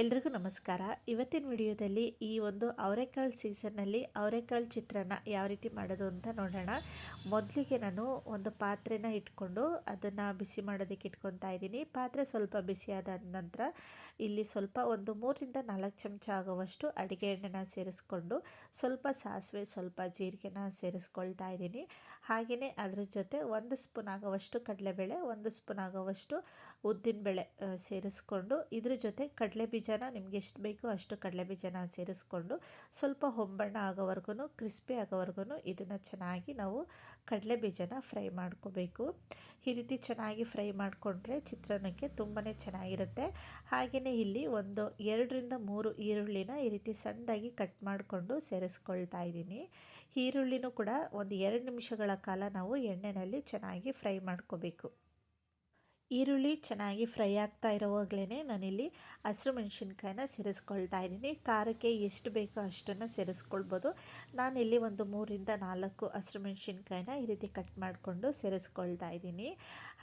ಎಲ್ರಿಗೂ ನಮಸ್ಕಾರ. ಇವತ್ತಿನ ವಿಡಿಯೋದಲ್ಲಿ ಈ ಒಂದು ಅವರೆಕಾಳು ಸೀಸನ್ನಲ್ಲಿ ಅವರೆಕಾಳು ಚಿತ್ರಾನ್ನ ಯಾವ ರೀತಿ ಮಾಡೋದು ಅಂತ ನೋಡೋಣ. ಮೊದಲಿಗೆ ನಾನು ಒಂದು ಪಾತ್ರೆನ ಇಟ್ಕೊಂಡು ಅದನ್ನು ಬಿಸಿ ಮಾಡೋದಕ್ಕೆ ಇಟ್ಕೊತಾ ಇದ್ದೀನಿ. ಪಾತ್ರೆ ಸ್ವಲ್ಪ ಬಿಸಿಯಾದ ನಂತರ ಇಲ್ಲಿ ಸ್ವಲ್ಪ ಒಂದು ಮೂರರಿಂದ ನಾಲ್ಕು ಚಮಚ ಆಗುವಷ್ಟು ಅಡುಗೆ ಎಣ್ಣೆನ ಸೇರಿಸ್ಕೊಂಡು ಸ್ವಲ್ಪ ಸಾಸಿವೆ, ಸ್ವಲ್ಪ ಜೀರಿಗೆನ ಸೇರಿಸ್ಕೊಳ್ತಾ ಇದ್ದೀನಿ. ಹಾಗೆಯೇ ಅದ್ರ ಜೊತೆ ಒಂದು ಸ್ಪೂನ್ ಆಗುವಷ್ಟು ಕಡಲೆಬೇಳೆ, ಒಂದು ಸ್ಪೂನ್ ಆಗುವಷ್ಟು ಉದ್ದಿನಬೇಳೆ ಸೇರಿಸ್ಕೊಂಡು ಇದ್ರ ಜೊತೆ ಕಡಲೆ ಬೀಜನ ನಿಮ್ಗೆ ಎಷ್ಟು ಬೇಕೋ ಅಷ್ಟು ಕಡಲೆ ಬೀಜನ ಸೇರಿಸ್ಕೊಂಡು ಸ್ವಲ್ಪ ಹೊಂಬಣ್ಣ ಆಗೋವರೆಗೂ ಕ್ರಿಸ್ಪಿ ಆಗೋವರೆಗೂ ಇದನ್ನು ಚೆನ್ನಾಗಿ ನಾವು ಕಡಲೆ ಬೀಜನ ಫ್ರೈ ಮಾಡ್ಕೋಬೇಕು. ಈ ರೀತಿ ಚೆನ್ನಾಗಿ ಫ್ರೈ ಮಾಡಿಕೊಂಡ್ರೆ ಚಿತ್ರಾನ್ನಕ್ಕೆ ತುಂಬಾ ಚೆನ್ನಾಗಿರುತ್ತೆ. ಹಾಗೆಯೇ ಇಲ್ಲಿ ಒಂದು ಎರಡರಿಂದ ಮೂರು ಈರುಳ್ಳಿನ ಈ ರೀತಿ ಸಣ್ಣದಾಗಿ ಕಟ್ ಮಾಡಿಕೊಂಡು ಸೇರಿಸ್ಕೊಳ್ತಾ ಇದ್ದೀನಿ. ಈರುಳ್ಳಿನೂ ಕೂಡ ಒಂದು ಎರಡು ನಿಮಿಷಗಳ ಕಾಲ ನಾವು ಎಣ್ಣೆಯಲ್ಲಿ ಚೆನ್ನಾಗಿ ಫ್ರೈ ಮಾಡ್ಕೋಬೇಕು. ಈರುಳ್ಳಿ ಚೆನ್ನಾಗಿ ಫ್ರೈ ಆಗ್ತಾ ಇರೋವಾಗಲೇ ನಾನಿಲ್ಲಿ ಹಸಿರು ಮೆಣಸಿನ್ಕಾಯಿನ ಸೇರಿಸ್ಕೊಳ್ತಾ ಇದ್ದೀನಿ. ಖಾರಕ್ಕೆ ಎಷ್ಟು ಬೇಕೋ ಅಷ್ಟನ್ನು ಸೇರಿಸ್ಕೊಳ್ಬೋದು. ನಾನಿಲ್ಲಿ ಒಂದು ಮೂರಿಂದ ನಾಲ್ಕು ಹಸಿರು ಮೆಣಸಿನ್ಕಾಯಿನ ಈ ರೀತಿ ಕಟ್ ಮಾಡಿಕೊಂಡು ಸೇರಿಸ್ಕೊಳ್ತಾ ಇದ್ದೀನಿ.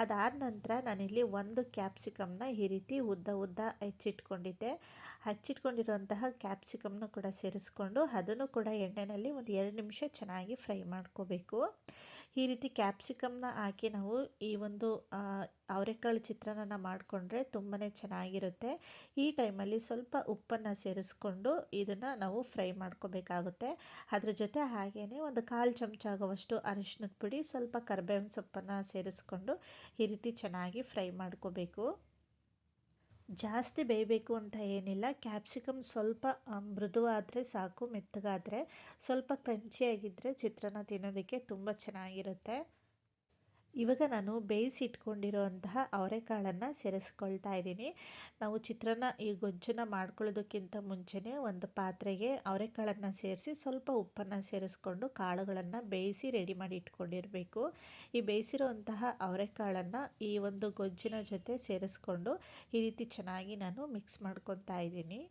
ಅದಾದ ನಂತರ ನಾನಿಲ್ಲಿ ಒಂದು ಕ್ಯಾಪ್ಸಿಕಮ್ನ ಈ ರೀತಿ ಉದ್ದ ಉದ್ದ ಹೆಚ್ಚಿಟ್ಕೊಂಡಿದ್ದೆ. ಹಚ್ಚಿಟ್ಕೊಂಡಿರುವಂತಹ ಕ್ಯಾಪ್ಸಿಕಮ್ನ ಕೂಡ ಸೇರಿಸ್ಕೊಂಡು ಅದನ್ನು ಕೂಡ ಎಣ್ಣೆಯಲ್ಲಿ ಒಂದು ಎರಡು ನಿಮಿಷ ಚೆನ್ನಾಗಿ ಫ್ರೈ ಮಾಡ್ಕೋಬೇಕು. ಈ ರೀತಿ ಕ್ಯಾಪ್ಸಿಕಮ್ನ ಹಾಕಿ ನಾವು ಈ ಒಂದು ಅವರೆಕಾಳು ಚಿತ್ರಾನ್ನ ಮಾಡಿಕೊಂಡ್ರೆ ತುಂಬಾ ಚೆನ್ನಾಗಿರುತ್ತೆ. ಈ ಟೈಮಲ್ಲಿ ಸ್ವಲ್ಪ ಉಪ್ಪನ್ನು ಸೇರಿಸ್ಕೊಂಡು ಇದನ್ನು ನಾವು ಫ್ರೈ ಮಾಡ್ಕೋಬೇಕಾಗುತ್ತೆ. ಅದ್ರ ಜೊತೆ ಹಾಗೆಯೇ ಒಂದು ಕಾಲು ಚಮಚ ಆಗುವಷ್ಟು ಅರಿಶಿನದ ಪುಡಿ, ಸ್ವಲ್ಪ ಕರ್ಬೇವಿನ ಸೊಪ್ಪನ್ನು ಸೇರಿಸ್ಕೊಂಡು ಈ ರೀತಿ ಚೆನ್ನಾಗಿ ಫ್ರೈ ಮಾಡ್ಕೋಬೇಕು. ಜಾಸ್ತಿ ಬೇಯಬೇಕು ಅಂತ ಏನಿಲ್ಲ. ಕ್ಯಾಪ್ಸಿಕಮ್ ಸ್ವಲ್ಪ ಮೃದುವಾದರೆ ಸಾಕು, ಮೆತ್ತಗಾದರೆ ಸ್ವಲ್ಪ ಕ್ರಂಚಿಯಾಗಿದ್ದರೆ ಚಿತ್ರಾನ್ನ ತಿನ್ನೋದಕ್ಕೆ ತುಂಬ ಚೆನ್ನಾಗಿರುತ್ತೆ. ಇವಾಗ ನಾನು ಬೇಯಿಸಿಟ್ಕೊಂಡಿರೋಂತಹ ಅವರೆಕಾಳನ್ನು ಸೇರಿಸ್ಕೊಳ್ತಾ ಇದ್ದೀನಿ. ನಾವು ಚಿತ್ರಾನ್ನ, ಈ ಗೊಜ್ಜನ್ನು ಮಾಡ್ಕೊಳ್ಳೋದಕ್ಕಿಂತ ಮುಂಚೆನೇ ಒಂದು ಪಾತ್ರೆಗೆ ಅವರೆಕಾಳನ್ನು ಸೇರಿಸಿ ಸ್ವಲ್ಪ ಉಪ್ಪನ್ನು ಸೇರಿಸ್ಕೊಂಡು ಕಾಳುಗಳನ್ನು ಬೇಯಿಸಿ ರೆಡಿ ಮಾಡಿ ಇಟ್ಕೊಂಡಿರಬೇಕು. ಈ ಬೇಯಿಸಿರುವಂತಹ ಅವರೆಕಾಳನ್ನು ಈ ಒಂದು ಗೊಜ್ಜಿನ ಜೊತೆ ಸೇರಿಸ್ಕೊಂಡು ಈ ರೀತಿ ಚೆನ್ನಾಗಿ ನಾನು ಮಿಕ್ಸ್ ಮಾಡ್ಕೊತಾ ಇದ್ದೀನಿ.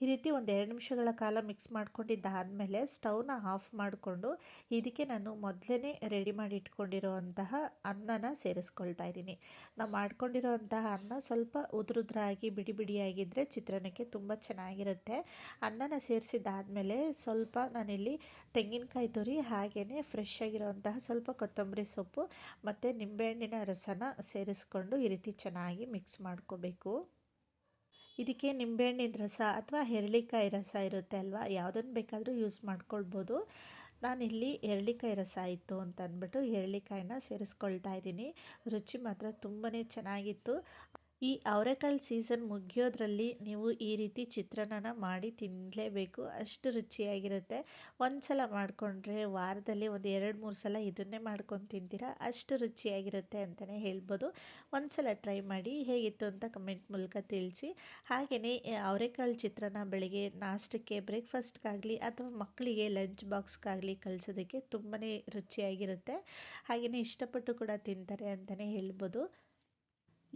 ಈ ರೀತಿ ಒಂದು ಎರಡು ನಿಮಿಷಗಳ ಕಾಲ ಮಿಕ್ಸ್ ಮಾಡ್ಕೊಂಡಿದ್ದಾದಮೇಲೆ ಸ್ಟವ್ನ ಆಫ್ ಮಾಡಿಕೊಂಡು ಇದಕ್ಕೆ ನಾನು ಮೊದಲೇ ರೆಡಿ ಮಾಡಿ ಇಟ್ಕೊಂಡಿರೋವಂತಹ ಅನ್ನನ ಸೇರಿಸ್ಕೊಳ್ತಾ ಇದ್ದೀನಿ. ನಾವು ಮಾಡ್ಕೊಂಡಿರೋವಂತಹ ಅನ್ನ ಸ್ವಲ್ಪ ಉದುರುದ್ರಾಗಿ, ಬಿಡಿ ಬಿಡಿಯಾಗಿದ್ದರೆ ಚಿತ್ರಾನ್ನಕ್ಕೆ ತುಂಬ ಚೆನ್ನಾಗಿರುತ್ತೆ. ಅನ್ನನ ಸೇರಿಸಿದ್ದಾದಮೇಲೆ ಸ್ವಲ್ಪ ನಾನಿಲ್ಲಿ ತೆಂಗಿನಕಾಯಿ ತುರಿ ಹಾಗೆಯೇ ಫ್ರೆಶ್ ಆಗಿರೋವಂತಹ ಸ್ವಲ್ಪ ಕೊತ್ತಂಬರಿ ಸೊಪ್ಪು ಮತ್ತು ನಿಂಬೆಹಣ್ಣಿನ ರಸನ ಸೇರಿಸ್ಕೊಂಡು ಈ ರೀತಿ ಚೆನ್ನಾಗಿ ಮಿಕ್ಸ್ ಮಾಡ್ಕೋಬೇಕು. ಇದಕ್ಕೆ ನಿಂಬೆಹಣ್ಣಿನ ರಸ ಅಥವಾ ಹೆರಳಿಕಾಯಿ ರಸ ಇರುತ್ತೆ ಅಲ್ವಾ? ಯಾವುದನ್ನು ಬೇಕಾದರೂ ಯೂಸ್ ಮಾಡ್ಕೊಳ್ಬೋದು. ನಾನಿಲ್ಲಿ ಎರಳಿಕಾಯಿ ರಸ ಇತ್ತು ಅಂತ ಅಂದ್ಬಿಟ್ಟು ಎರಳಿಕಾಯಿನ ಸೇರಿಸ್ಕೊಳ್ತಾ ಇದ್ದೀನಿ. ರುಚಿ ಮಾತ್ರ ತುಂಬಾ ಚೆನ್ನಾಗಿತ್ತು. ಈ ಅವರೆಕಾಳು ಸೀಸನ್ ಮುಗಿಯೋದ್ರಲ್ಲಿ ನೀವು ಈ ರೀತಿ ಚಿತ್ರಾನ್ನ ಮಾಡಿ ತಿನ್ನಲೇಬೇಕು ಅಷ್ಟು ರುಚಿಯಾಗಿರುತ್ತೆ. ಒಂದು ಸಲ ಮಾಡಿಕೊಂಡ್ರೆ ವಾರದಲ್ಲಿ ಒಂದು ಎರಡು, ಮೂರು ಸಲ ಇದನ್ನೇ ಮಾಡ್ಕೊಂಡು ತಿಂತೀರಾ? ಅಷ್ಟು ರುಚಿಯಾಗಿರುತ್ತೆ ಅಂತಲೇ ಹೇಳ್ಬೋದು. ಒಂದು ಸಲ ಟ್ರೈ ಮಾಡಿ ಹೇಗಿತ್ತು ಅಂತ ಕಮೆಂಟ್ ಮೂಲಕ ತಿಳಿಸಿ. ಹಾಗೆಯೇ ಅವರೆಕಾಳು ಚಿತ್ರಾನ್ನ ಬೆಳಗ್ಗೆ ನಾಷ್ಟಕ್ಕೆ, ಬ್ರೇಕ್ಫಾಸ್ಟ್ಗಾಗಲಿ ಅಥವಾ ಮಕ್ಕಳಿಗೆ ಲಂಚ್ ಬಾಕ್ಸ್ಗಾಗಲಿ ಕಲಿಸೋದಕ್ಕೆ ತುಂಬಾ ರುಚಿಯಾಗಿರುತ್ತೆ. ಹಾಗೆಯೇ ಇಷ್ಟಪಟ್ಟು ಕೂಡ ತಿಂತಾರೆ ಅಂತಲೇ ಹೇಳ್ಬೋದು.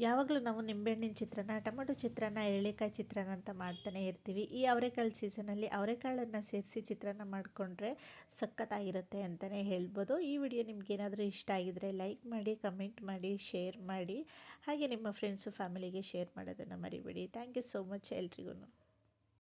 ಯಾವಾಗಲೂ ನಾವು ನಿಂಬೆಹಣ್ಣಿನ ಚಿತ್ರಾನ್ನ, ಟೊಮೆಟೊ ಚಿತ್ರಾನ್ನ ಎಳ್ಳೆಕಾಯಿ ಚಿತ್ರಾನ್ನ ಅಂತ ಮಾಡ್ತಾನೆ ಇರ್ತೀವಿ. ಈ ಅವರೆಕಾಳು ಸೀಸನಲ್ಲಿ ಅವರೆಕಾಳನ್ನು ಸೇರಿಸಿ ಚಿತ್ರಾನ್ನ ಮಾಡಿಕೊಂಡ್ರೆ ಸಖತ್ತಾಗಿರುತ್ತೆ ಅಂತಲೇ ಹೇಳ್ಬೋದು. ಈ ವಿಡಿಯೋ ನಿಮಗೇನಾದರೂ ಇಷ್ಟ ಆಗಿದರೆ ಲೈಕ್ ಮಾಡಿ, ಕಮೆಂಟ್ ಮಾಡಿ, ಶೇರ್ ಮಾಡಿ. ಹಾಗೆ ನಿಮ್ಮ ಫ್ರೆಂಡ್ಸು ಫ್ಯಾಮಿಲಿಗೆ ಶೇರ್ ಮಾಡೋದನ್ನು ಮರಿಬೇಡಿ. ಥ್ಯಾಂಕ್ ಯು ಸೋ ಮಚ್ ಎಲ್ರಿಗೂ